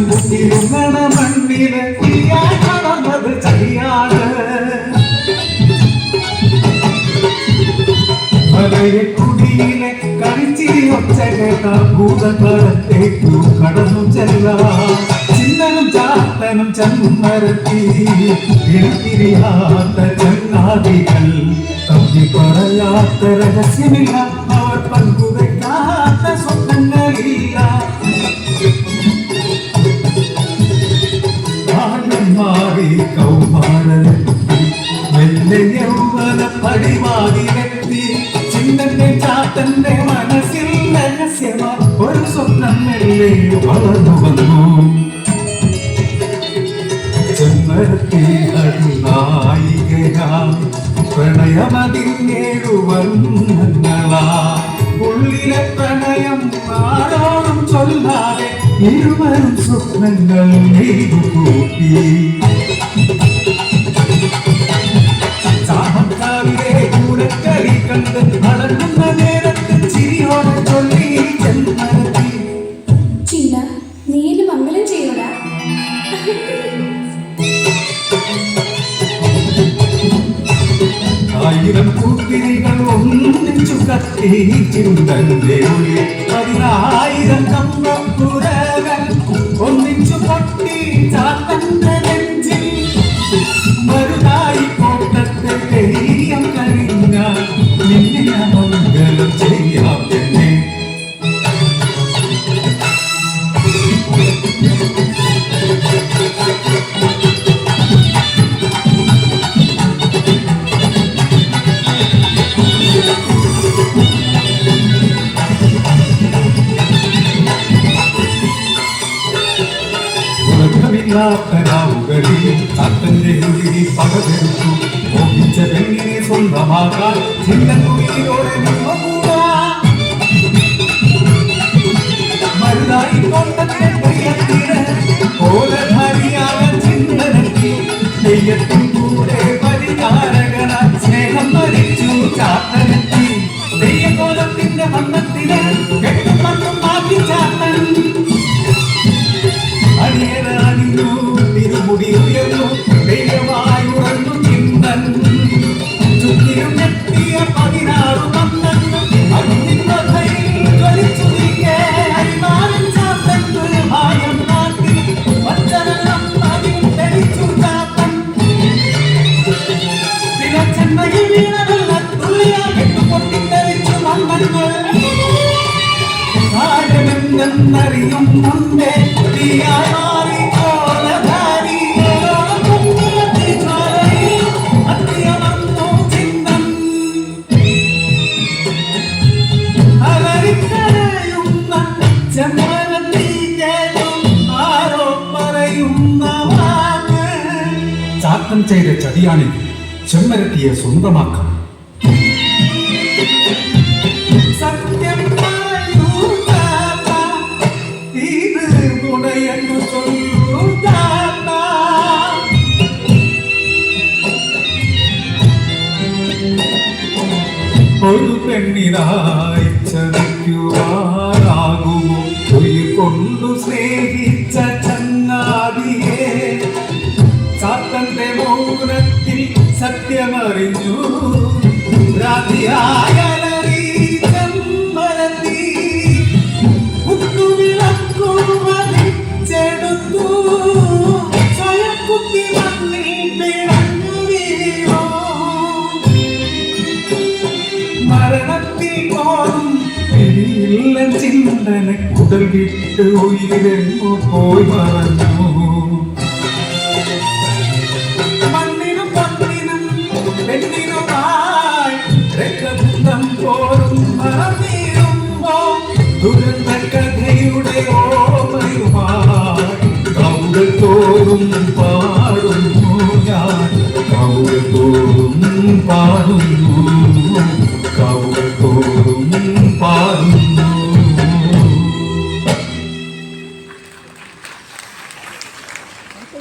മുട്ടിരുങ്ങണ മണ്ണിൽ തീയായി നടന്നത് ചരിയാണ് മലയക്കുടിയിലെ കളിച്ചിരി കടന്നു ചെല്ല ചിന്നനും ചാത്തനും ചന്മരത്തി ഇണത്തിരിയാത്ത ചങ്ങാതികൾ തമ്മിൽ പറയാത്ത രഹസ്യമില്ല അവർ പങ്കുവെക്കാത്ത ഉള്ളിലെ പ്രണയം ആരോടും ചൊല്ലാതെ ഇരുവരും സ്വപ്നങ്ങൾ നെയ്തു ആയിരം പൂത്തിരികൾ ഒന്നിച്ചു കത്തി പതിനായിരം ഉള്ളിൽ കമ്പപ്പുരകൾ ഒന്നിച്ചു പൊട്ടി ചാത്തന്റെ ഉറക്കമില്ലാത്ത രാവുകളിൽ ചാത്തന്റെ ഉരുകി പകവെടുത്തു മോഹിച്ച പെണ്ണിനെ സ്വന്തമാക്കാൻ ചിന്തക്കുടിയോടെ നിന്നുകൂടാ മരുതായി കൊണ്ടത്തെ തെയ്യത്തിന് ഓരധാരിയായ ചാത്തൻ ചെയ്ത ചതിയാണിൽ ചെമ്മരത്തിയെ സ്വന്തമാക്കാം. പെണ്ണിനായി ചതിക്കുവാനാകുമോ കൊണ്ടു സ്നേഹിച്ച ചങ്ങാതിയെ ചാത്തന്റെ മൗനത്തിൽ സത്യമറിഞ്ഞു. രാധിയായലറി ചിന്തന കുടൽ വിട്ട് ഉയരെങ്ങു പോയി മറഞ്ഞു